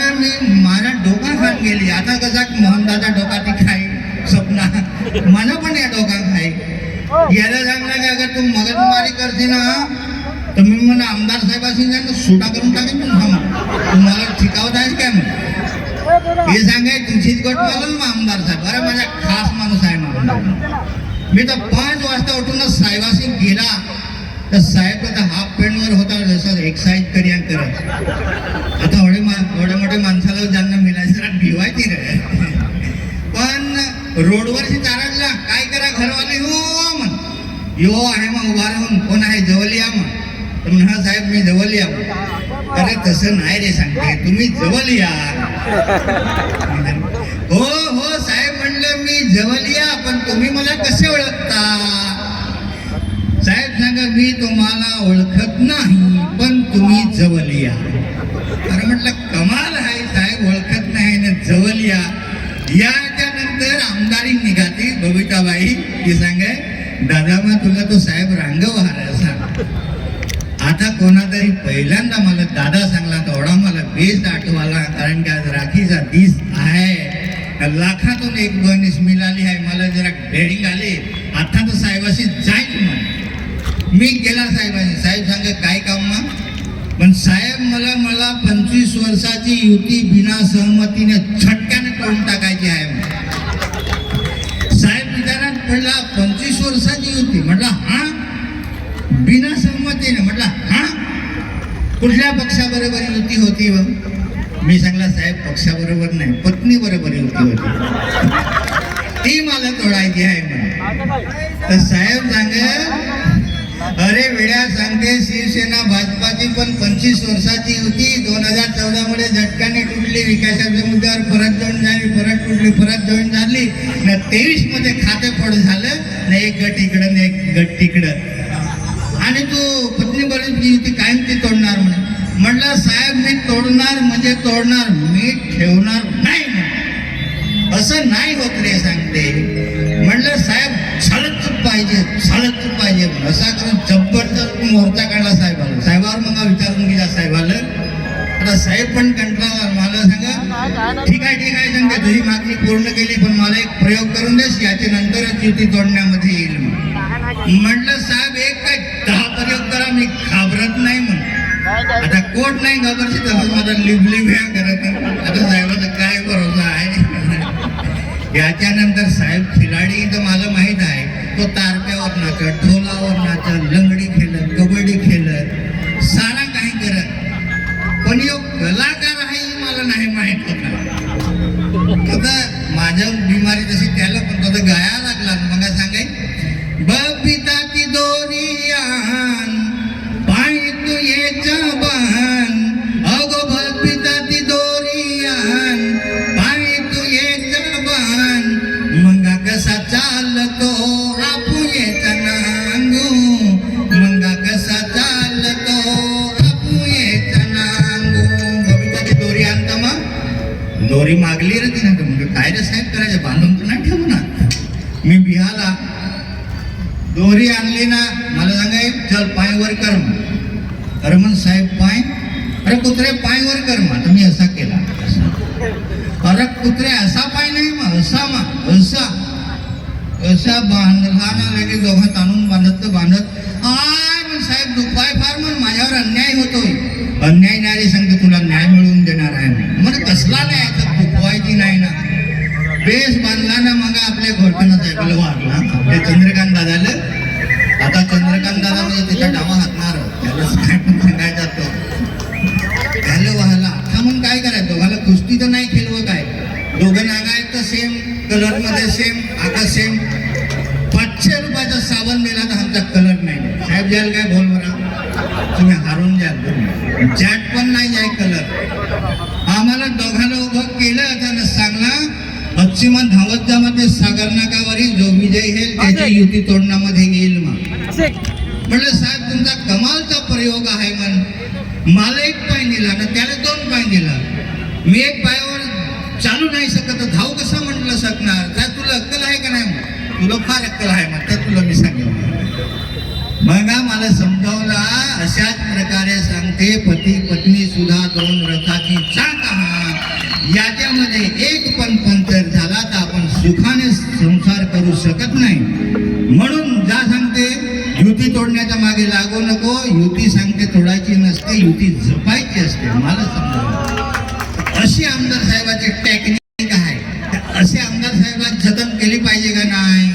सांगा मी माझा डोका खात गेली. आता कसा मोहनदादा डोका ती खाई. स्वप्ना. मला पण या डोका खाई. याला सांगला की अगर तू मगजमारी करते ना तर मी म्हणा आमदार साहेबाशी जाईन सुटा करून टाकेन पण तुम्हाला ठिकावत आहेस काय म्हणून? हे सांगाय तुझीच गट बोलल मग आमदार साहेब. अरे माझा खास माणूस आहे म्हणून मी तर पाच वाजता उठून साहेबाशी गेला. तर साहेब आता हाफ पॅन्टवर होता जसं एक्सरसाइज करी आणि करत. आता एवढे मा एवढ्या मोठ्या माणसाला ज्यांना मिळायचं जरा भिवायची रे. पण रोडवरची चारायला काय करा घरवाले? हो म्हण. यो आहे मग उभा राहून. कोण आहे? जवळ या मग तर म्हणा साहेब मी जवळ या अरे तसं नाही रे सांगते. तुम्ही जवळ या. हो हो साहेब म्हणलं मी जवळ या पण तुम्ही मला कसे ओळखता? साहेब सांगा मी तुम्हाला ओळखत नाही पण तुम्ही जवळ या अरे म्हटलं कमाल आहे साहेब ओळखत नाही ना जवळ या याच्या नंतर आमदारी निघाली बबिताबाई. ती सांगे दादा मग तुला तो साहेब रांगव हार आता कोणातरी पहिल्यांदा मला दादा सांगला तेवढा मला बेस्ट आठवाला कारण की आज राखीचा दिस आहे. लाखातून एक बनिस मिळाली आहे मला जरा डेअरिंग आले. आता तर साहेबाशी जाईल मी केला साहेबांनी. साहेब सांगा काय काम मग? पण साहेब मला मला पंचवीस वर्षाची युती बिना सहमतीने छटक्याने तोडून टाकायची आहे साहेब विचारात पडला पंचवीस वर्षाची युती? म्हटलं हा. बिना सहमतीने म्हटलं हा. कुठल्या पक्षाबरोबर युती होती व? मी सांगला साहेब पक्षाबरोबर नाही पत्नी बरोबर युती होती. ती मला तोडायची आहे म्हणे. तर साहेब सांग अरे वेळा सांगते शिवसेना भाजपाची पण पंचवीस वर्षाची होती. दोन हजार चौदा मध्ये झटक्याने तुटली. विकासाच्या मुद्द्यावर परत जॉईन झाली परत तुटली परत जॉईन झाली. न तेवीसमध्ये झालं न एक गट इकडं न एक गट तिकडं. आणि तू पत्नी बरोबर युती कायम ती तोडणार म्हणे म्हटलं साहेब मी तोडणार म्हणजे तोडणार. मी ठेवणार नाही असं नाही होत रे सांगते. म्हटलं साहेब झालंच पाहिजे झालंच पाहिजे असा करून जबरदस्त मोर्चा काढला साहेबाला. साहेबावर मग विचारून गेला साहेबाला. आता साहेब पण कंटाळा मला सांगा ठीक आहे ठीक आहे सांगते तुझी मागणी पूर्ण केली पण मला एक प्रयोग करून देस याच्या नंतरच युती तोडण्यामध्ये येईल म्हटलं साहेब एक काय दहा प्रयोग करा मी घाबरत नाही म्हणून. आता कोट नाही घाबरची तसंच माझा लिभ लिभ ह्या करत आता साहेबाचा काय भरोसा आहे? याच्यानंतर साहेब खिलाडी तर मला माहीत आहे तो तार माझ्या बिमारी तशी त्याला पण तो तर गाया लागला. मग सांगाय? बबिता ती दोरी दोरियान पाय तू येचा बहन अगो बबिता ती दोरी दोरियान पाय तू येचा बहन मंगा कसा चालतो आपू येचा नांगू? मंगा कसा चालतो आपू येचा नांगू? बबिता ती दोरी आणता मग? दोरी मागली रे तिने तर म्हणजे काय रे बांधून पुन्हा ठेवणार मी बिहाला दोरी आणली ना मला सांगाय चल पाय वर कर मग. अरे साहेब पाय अरे कुत्रे पाय वर कर मग. मी असा केला. अरे कुत्रे असा पाय नाही मग असा मा असा. असा बांधला ना लगे दोघात आणून बांधत तर बांधत. आय मग साहेब दुपाय फार मग माझ्यावर अन्याय होतोय. अन्याय नाही सांगतो तुला न्याय मिळवून देणार आहे मी मग कसला नाही आता दुखवायची नाही ना बेस बांधला ना मग आपल्या घोटाला सायकल वाढला आपले चंद्रकांत दादाला. आता चंद्रकांत दादा म्हणजे तिचा डावा हातणार. त्याला सांगायचा तो. त्याला वाहला. आता मग काय करायचं? मला कुस्ती तर नाही खेळवं काय दोघं नागा आहेत तर सेम कलरमध्ये सेम आता सेम पाचशे रुपयाचा साबण दिला तर आमचा कलर नाही. साहेब जाल काय बोल बरा तुम्ही हारून द्याल तुम्ही जॅट पण नाही जाय कलर आम्हाला दोघांना उभं केलं त्यानं सांगला पश्चिमा धावत जामध्ये सागर नाकावरील जो विजय येईल त्याची युती तोडण्यामध्ये येईल मग. म्हटलं साहेब तुमचा कमालचा प्रयोग आहे म्हण मला एक पाय दिला ना त्याला दोन पाय दिला मी एक पायावर चालू नाही शकत तर धाव कसा म्हटलं शकणार? काय तुला अक्कल आहे का नाही? तुला फार अक्कल आहे मग तर तुला मी सांगेन. मग मला समजावला अशाच प्रकारे सांगते पती युती तोडण्याच्या मागे लागू नको. युती सांगते तोडायची नसते युती जपायची असते. मला समजा अशी आमदार साहेबाची टेक्निक आहे. असे आमदार साहेबात जतन केली पाहिजे का नाही?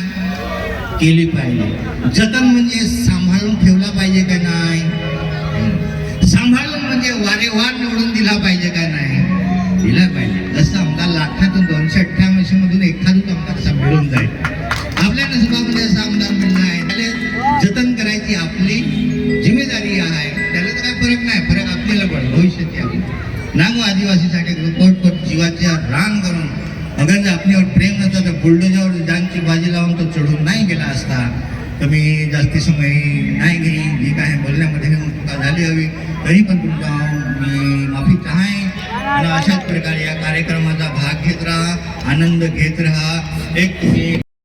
केली पाहिजे. जतन म्हणजे सांभाळून ठेवला पाहिजे का नाही? सांभाळून म्हणजे वारेवार निवडून दिला पाहिजे का नाही? दिला पाहिजे. असं आपल्याला पण नागो आदिवासीसाठी कोट कोट जीवाच्या रान करून अगर जर आपल्यावर प्रेम नसतं तर बुलडोजावर जानची बाजी लावून तो चढून नाही गेला असता. तुम्ही जास्ती समय नाही घेईन जी काय बोलण्यामध्ये चुका झाली हवी. तरी पण तुमचा मी माफी चाहे आणि अशाच प्रकारे या कार्यक्रमाचा भाग घेत राहा आनंद घेत राहा. एक तुम्ही